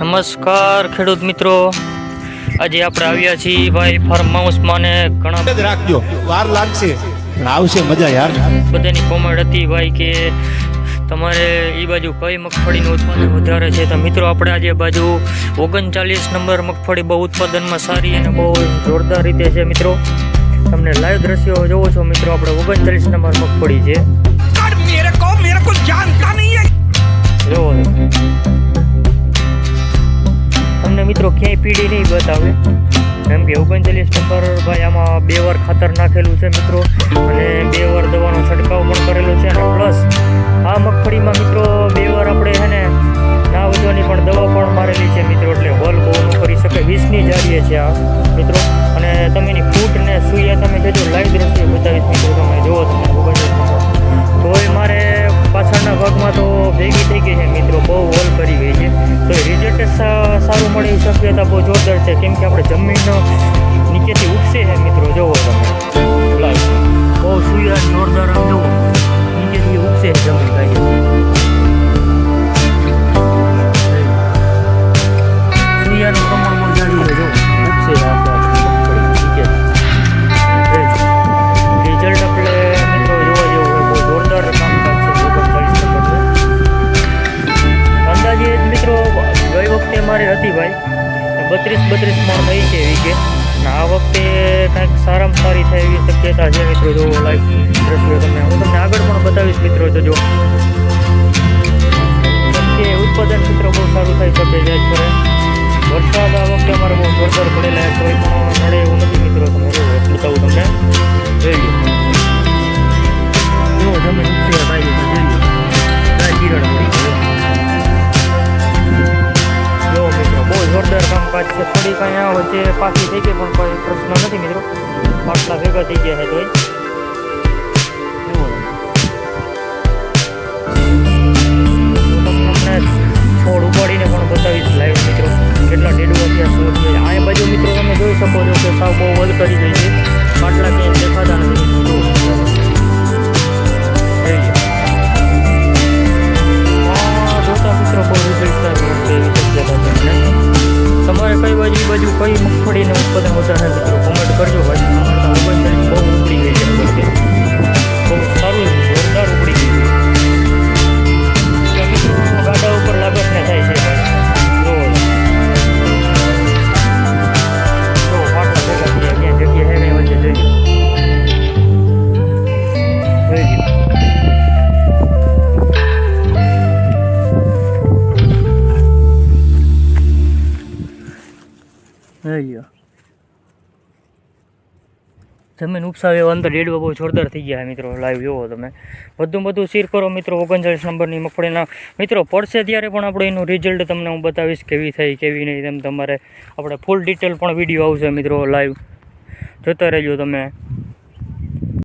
નમસ્કાર ખેડૂત મિત્રો. આજે આપણે આવ્યા છીએ ભાઈ ફાર્મ હાઉસમાં ને ઘણા રાખજો વાર લાગશે આવશે મજા યાર. બધાની કોમેન્ટ હતી ભાઈ કે તમારે એ બાજુ કઈ મગફળીનું ઉત્પાદન વધારે છે? તો મિત્રો આપણે આજે બાજુ ઓગણચાલીસ નંબર મગફળી બહુ ઉત્પાદનમાં સારી અને બહુ જોરદાર રીતે છે મિત્રો. તમને લાઈવ દ્રશ્યો જોવો છો મિત્રો આપણે ઓગણચાલીસ નંબર મગફળી છે. મિત્રો ક્યાંય પીડી નહીં બતાવે. કેમ કે ઓગણચાલીસ નંબર ભાઈ આમાં બે વાર ખાતર નાખેલું છે મિત્રો. અને બે વાર દવાનો છંટકાવ પણ કરેલો છે અને પ્લસ આ મગફળીમાં મિત્રો બે વાર આપણે છે ને ના વધવાની પણ દવા પણ મારેલી છે મિત્રો. એટલે હોલ બહુ ન કરી શકે. વીસની જાડીએ છે આ. મિત્રો, અને તમે એની ફૂટ ને સુઈયા તમે જજો. લાઈવ દ્રશ્ય બતાવીશ મિત્રો. મળે એવી શક્યતા બહુ જોરદાર છે. કેમ કે આપણે જમીન નીચેથી ઉપસે છે મિત્રો. જોવો તમે. લાઈવ બહુ સુયા જોરદાર આમ જુઓ. નીચેથી ઉપસે છે જમીન લાગે સુયાનું પ્રમાણ બહુ જાડું છે જો ઉપસે છે આપણે નીચે. રિઝલ્ટ આપણે મિત્રો જોવા જેવું હોય બહુ જોરદાર કામકાજ છે. ઓગણચાલીસ નંબરનું અંદાજે મિત્રો ગઈ વખતે મારે હતી ભાઈ. બત્રીસ બત્રીસ મણ થઈ છે વીકે કે. આ વખતે કાંઈક સારામાં સારી થાય એવી શક્યતા છે મિત્રો, જો લાઈવ દ્રશ્યો તમને. હું તમને આગળ પણ બતાવીશ મિત્રો જોજો ઉત્પાદન મિત્રો બહુ સારું થઈ શકે છે વરસાદ આ આ વચ્ચે પાછી થઈ ગઈ પણ કોઈ પ્રશ્ન નથી મિત્રો. પાટલા ભેગા થઈ ગયા છે તમને છોડ ઉપાડીને પણ બતાવીશ લાઈવ મિત્રો. કેટલા ડેડવા ત્યાં શું અહીંયા બાજુ મિત્રો તમે જોઈ શકો છો કે સાવ બહુ વધ કરી ગઈ છે. તમારે કઈ બાજુ બાજુ કઈ મગફળીને ઉત્પાદન વધારે મિત્રો કોમેન્ટ કરજો ભાઈ. જોઈ જમીન ઉપસાવે એવા અંદર ડેડવા બહુ જોરદાર થઈ ગયા મિત્રો લાઈવ જોવો તમે. બધું બધું શેર કરો મિત્રો ઓગણચાલીસ નંબરની મગફળીના. મિત્રો, પડશે ત્યારે પણ આપણે એનું રિઝલ્ટ તમને હું બતાવીશ કેવી થઈ, કેવી નહીં, તેમ તમારે આપણે ફૂલ ડિટેલ પણ વીડિયો આવશે મિત્રો લાઈવ જોતા રહેજો તમે.